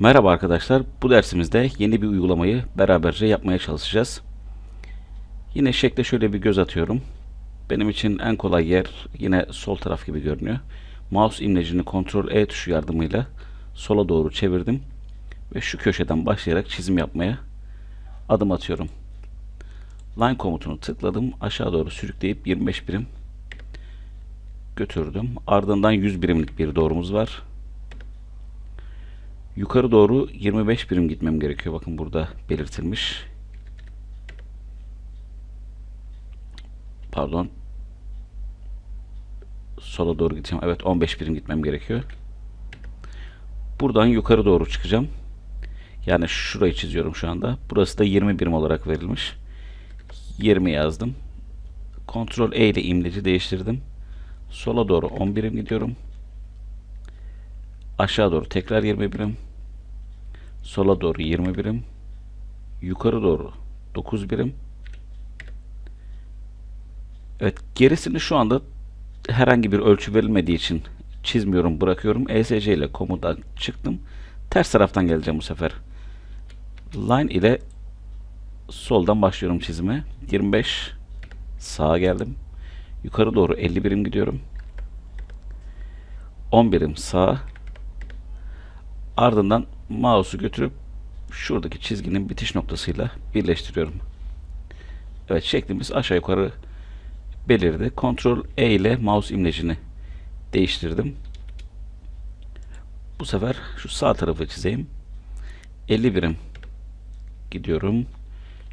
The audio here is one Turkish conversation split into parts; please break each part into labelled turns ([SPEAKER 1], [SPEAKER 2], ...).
[SPEAKER 1] Merhaba arkadaşlar. Bu dersimizde yeni bir uygulamayı beraberce yapmaya çalışacağız. Yine şekle şöyle bir göz atıyorum. Benim için en kolay yer yine sol taraf gibi görünüyor. Mouse imlecini Ctrl E tuşu yardımıyla sola doğru çevirdim ve şu köşeden başlayarak çizim yapmaya adım atıyorum. Line komutunu tıkladım. Aşağı doğru sürükleyip 25 birim götürdüm. Ardından 100 birimlik bir doğrumuz var. Yukarı doğru 25 birim gitmem gerekiyor. Bakın burada belirtilmiş. Pardon. Sola doğru gideceğim. Evet 15 birim gitmem gerekiyor. Buradan yukarı doğru çıkacağım. Yani şurayı çiziyorum şu anda. Burası da 20 birim olarak verilmiş. 20 yazdım. Ctrl E ile imleci değiştirdim. Sola doğru 10 birim gidiyorum. Aşağı doğru tekrar 20 birim. Sola doğru 20 birim. Yukarı doğru 9 birim. Evet gerisini şu anda herhangi bir ölçü verilmediği için çizmiyorum bırakıyorum. ESC ile komudan çıktım. Ters taraftan geleceğim bu sefer. Line ile soldan başlıyorum çizime. 25 sağa geldim. Yukarı doğru 50 birim gidiyorum. 10 birim sağa. Ardından mouse'u götürüp şuradaki çizginin bitiş noktasıyla birleştiriyorum. Evet şeklimiz aşağı yukarı belirdi. Ctrl E ile mouse imlecini değiştirdim. Bu sefer şu sağ tarafı çizeyim. 50 birim gidiyorum.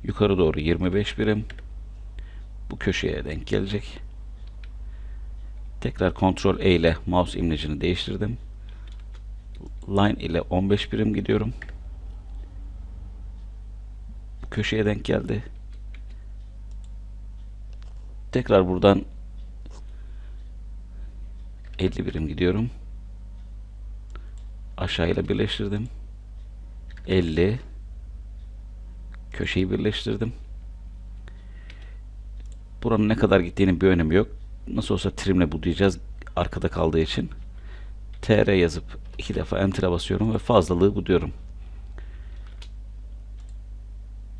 [SPEAKER 1] Yukarı doğru 25 birim. Bu köşeye denk gelecek. Tekrar Ctrl E ile mouse imlecini değiştirdim. Line ile 15 birim gidiyorum. Köşeye denk geldi. Tekrar buradan 50 birim gidiyorum. Aşağıyla birleştirdim. 50 köşeyi birleştirdim. Buranın ne kadar gittiğinin bir önemi yok. Nasıl olsa trimle budayacağız arkada kaldığı için. TR yazıp iki defa enter'a basıyorum ve fazlalığı buduyorum.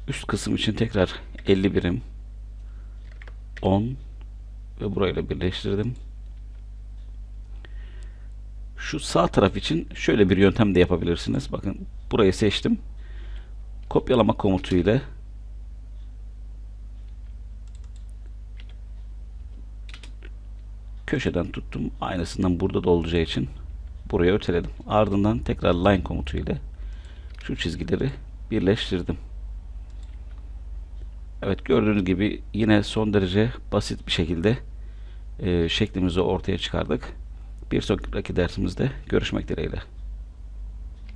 [SPEAKER 1] Üst kısım için tekrar 50 birim 10 ve burayla birleştirdim. Şu sağ taraf için şöyle bir yöntem de yapabilirsiniz. Bakın burayı seçtim. Kopyalama komutu ile köşeden tuttum. Aynısından burada da olacağı için buraya öteledim. Ardından tekrar line komutu ile şu çizgileri birleştirdim. Evet gördüğünüz gibi yine son derece basit bir şekilde e, şeklimizi ortaya çıkardık. Bir sonraki dersimizde görüşmek dileğiyle.